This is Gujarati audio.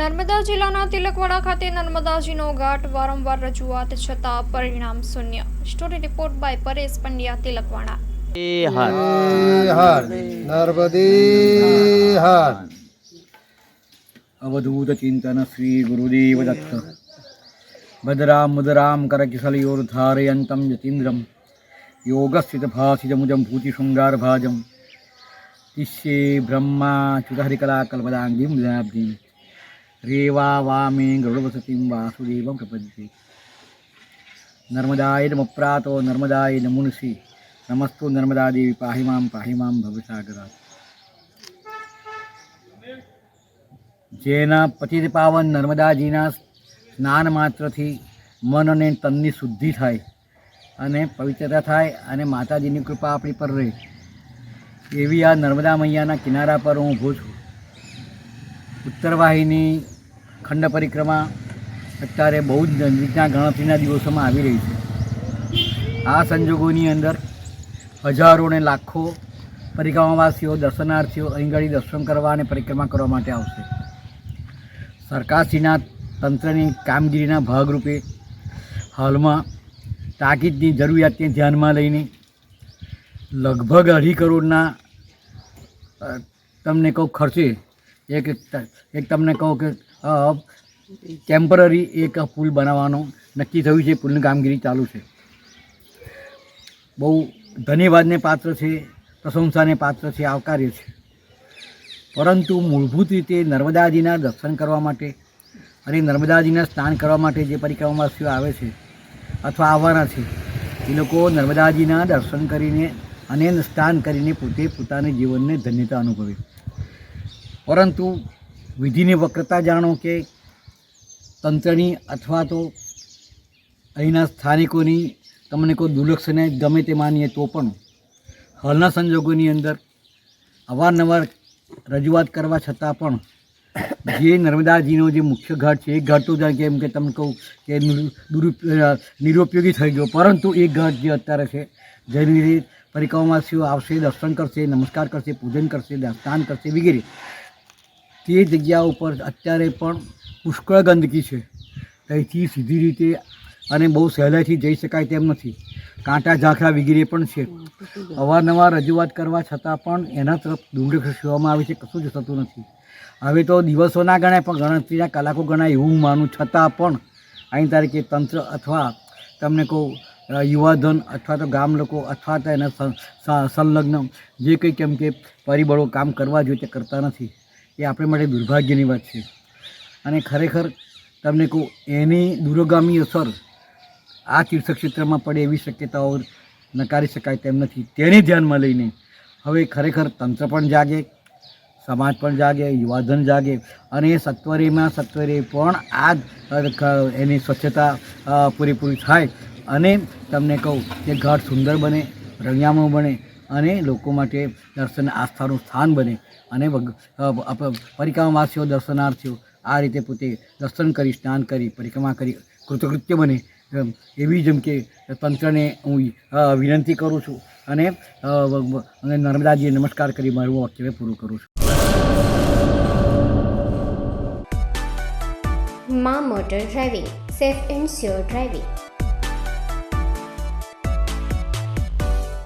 નર્મદા જિલ્લાના તિલકવાડા ખાતે નર્મદાજીનો ઘાટ વારંવાર રજૂઆત છતાં પરિણામ શૂન્ય. Story report by Paresh Pandya Tilakwada. નર્મદે હર અવધૂત ચિંતન શ્રી ગુરુદેવ દત્ત. બદરામ મુદરામ કરકિસલયોર્ધારયંતમ યતીન્દ્રમ. યોગસ્થિત ભાસિતમુજમ ભૂતિશૃંગારભાજમ તિશ્યે બ્રહ્મા ચુરહરિકલા કલ્પદાંગીમ લાભજી રેવા વામે ગરુડવસતિમ વાસુદેવમ પ્રપંચે નર્મદાય નમપ્રાતો નર્મદાય નમુનસી નમસ્તુ નર્મદા દેવી પાહી મામ ભવસાગરા જેના પતિત પાવન નર્મદાજીના સ્નાન માત્રથી મન અને તનની શુદ્ધિ થાય અને પવિત્રતા થાય અને માતાજીની કૃપા આપણી પર રહે એવી આ નર્મદા મૈયાના કિનારા પર હું ઊભો છું ઉત્તરવાહિની ખંડ પરિક્રમા અત્યારે બહુ જ નજીકના ગણતરીના દિવસોમાં આવી રહી છે. આ સંજોગોની અંદર હજારો ને લાખો પરિક્રમાવાસીઓ, દર્શનાર્થીઓ અહીં દર્શન કરવા અને પરિક્રમા કરવા માટે આવશે. સરકારશ્રીના તંત્રની કામગીરીના ભાગરૂપે હાલમાં તાકીદની જરૂરિયાતને ધ્યાનમાં લઈને લગભગ અઢી કરોડના તમને કહું ખર્ચે એક એક તમને કહું કે ટેમ્પરરી એક પુલ બનાવવાનો નક્કી થયું છે, પુલની કામગીરી ચાલુ છે. બહુ ધન્યવાદને પાત્ર છે, પ્રશંસાને પાત્ર છે, આવકાર્ય છે. પરંતુ મૂળભૂત રીતે નર્મદાજીના દર્શન કરવા માટે અને નર્મદાજીના સ્નાન કરવા માટે જે પરિક્રમાવાસીઓ આવે છે અથવા આવવાના છે, એ લોકો નર્મદાજીના દર્શન કરીને અને સ્નાન કરીને પોતે પોતાના જીવનને ધન્યતા અનુભવે. પરંતુ વિધિની વક્રતા જાણો કે તંત્રની અથવા તો અહીંના સ્થાનિકોની તમને કોઈ દુર્લક્ષને ગમે તે માનીએ તો પણ હાલના સંજોગોની અંદર અવારનવાર રજૂઆત કરવા છતાં પણ જે નર્મદાજીનો જે મુખ્ય ઘાટ છે, એ ઘાટ તો જાણે કે એમ કે તમને કહું કે નિરુપયોગી થઈ ગયો. પરંતુ એ ઘાટ જે અત્યારે છે, જેની રીતે પરિક્રમાસીઓ આવશે, દર્શન કરશે, નમસ્કાર કરશે, પૂજન કરશે સ્નાન કરશે વગેરે. તે જગ્યા ઉપર અત્યારે પણ પુષ્કળ ગંદકી છે. ત્યાંથી સીધી રીતે અને બહુ સહેલાઈથી જઈ શકાય તેમ નથી. કાંટા ઝાંખરા વગેરે પણ છે. અવારનવાર રજૂઆત કરવા છતાં પણ એના તરફ દુર્લક્ષ સેવામાં આવે છે, કશું જ થતું નથી. હવે તો દિવસો ના ગણાય, પણ ગણતરીના કલાકો ગણાય એવું માનું, છતાં પણ અહીં તારીખે તંત્ર અથવા તમને કહું યુવાધન અથવા તો ગામ લોકો અથવા તો એના સંલગ્ન જે કંઈ કેમ કે પરિબળો કામ કરવા જોઈએ તે કરતા નથી. એ આપણે માટે દુર્ભાગ્યની વાત છે. અને ખરેખર તમને કહું, એની દૂરગામી અસર આ તીર્થક્ષેત્રમાં પડે એવી શક્યતાઓ નકારી શકાય તેમ નથી. તેને ધ્યાનમાં લઈને હવે ખરેખર તંત્ર પણ જાગે, સમાજ પણ જાગે, યુવાધન જાગે અને એ સત્વરેમાં સત્વરે પણ આ એની સ્વચ્છતા પૂરેપૂરી થાય. અને તમને કહું કે ઘાટ સુંદર બને રળિયામણું બને અને લોકો માટે દર્શન આસ્થાનું સ્થાન બને અને પરિક્રમાવાસીઓ, દર્શનાર્થીઓ આ રીતે પોતે દર્શન કરી, સ્નાન કરી, પરિક્રમા કરી, કૃતકૃત્ય બને. એવી જેમ કે તંત્રને હું વિનંતી કરું છું અને નર્મદાજીએ નમસ્કાર કરી, મારું વક્તવ્ય પૂરું કરું છું. મા motor driving, safe and sure driving.